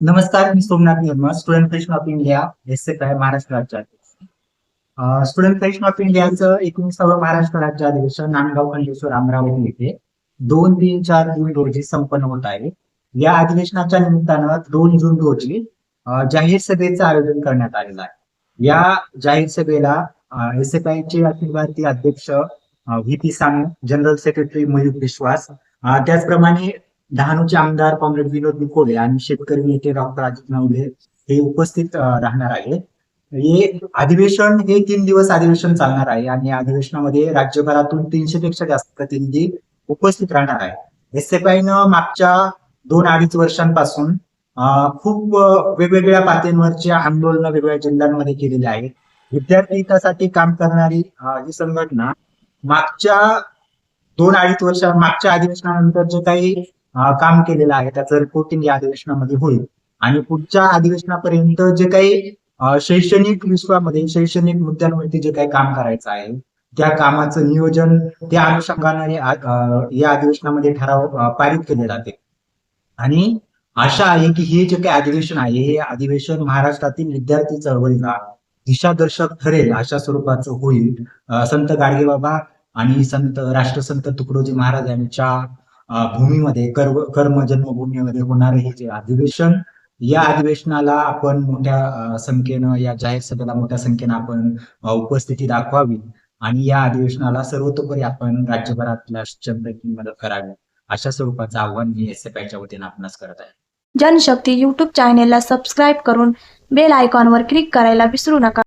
नमस्कार मी Somnath Nirmal Student Federation of India S F I Maharashtra राज्य अध्यक्ष Student Federation of इंडियाचं एकोणीसावं महाराष्ट्र राज्य अधिवेशन नांदगाव खंडेश्वर अमरावती येथे दोन तीन चार जून रोजी संपन्न होत आहे. या अधिवेशनाच्या निमित्तानं दोन जून रोजी जाहीर सभेचं आयोजन करण्यात आलेलं आहे. या जाहीर सभेला एस एफ आय चे अखिल भारतीय अध्यक्ष V P Sanu general secretary Mayur Vishwas त्याचप्रमाणे डहाणूचे आमदार कॉम्रेड विनोद निकोले आणि शेतकरी नेते डॉक्टर अजित नवले हे उपस्थित राहणार आहे. हे अधिवेशन हे तीन दिवस अधिवेशन चालणार आहे आणि अधिवेशनामध्ये राज्यभरातून तीनशे पेक्षा जास्त प्रतिनिधी उपस्थित राहणार आहे. एस एफ आय न मागच्या दोन अडीच वर्षांपासून खूप वेगवेगळ्या पातळीवरची आंदोलनं वेगवेगळ्या जिल्ह्यांमध्ये केलेली आहेत. विद्यार्थी हितासाठी काम करणारी ही संघटना मागच्या दोन अडीच वर्ष मागच्या अधिवेशनानंतर जे काही काम केलेलं आहे त्याचं रिपोर्टिंग या अधिवेशनामध्ये होईल. आणि पुढच्या अधिवेशनापर्यंत जे काही शैक्षणिक विश्वामध्ये शैक्षणिक मुद्द्यांवरती जे काही काम करायचं आहे त्या कामाचं नियोजन त्या अनुषंगाने या अधिवेशनामध्ये ठराव पारित केले जाते. आणि आशा आहे की हे जे काही अधिवेशन आहे हे अधिवेशन महाराष्ट्रातील विद्यार्थी चळवळीला दिशादर्शक ठरेल अशा स्वरूपाचं होईल. संत गाडगेबाबा आणि संत राष्ट्रसंत तुकडोजी महाराज यांच्या भूमीमध्ये कर्म कर्म जन्मभूमीमध्ये होणारे हे जे अधिवेशन या अधिवेशनाला आपण मोठ्या संख्येनं या जाहीर सभेला मोठ्या संख्येनं आपण उपस्थिती दाखवावी आणि या अधिवेशनाला सर्वतोपरी आपण राज्यभरातल्या शिक्षणपैकी मदत करावी. अशा स्वरूपाचं आव्हान मी एस एफ आयच्या वतीनं आपणास करत आहे. जनशक्ती युट्यूब चॅनेलला सबस्क्राईब करून बेल आयकॉनवर क्लिक करायला विसरू नका.